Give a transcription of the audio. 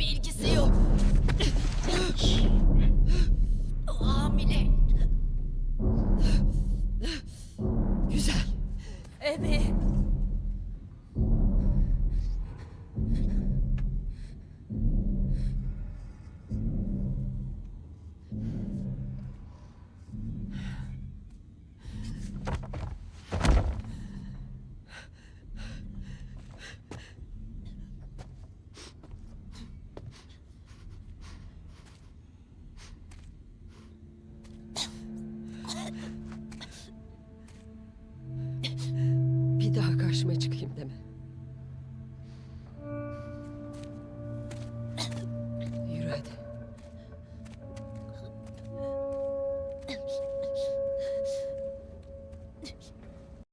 bir ilgisi yok. Hamile. Güzel. Evet. Bir daha karşıma çıkayım deme.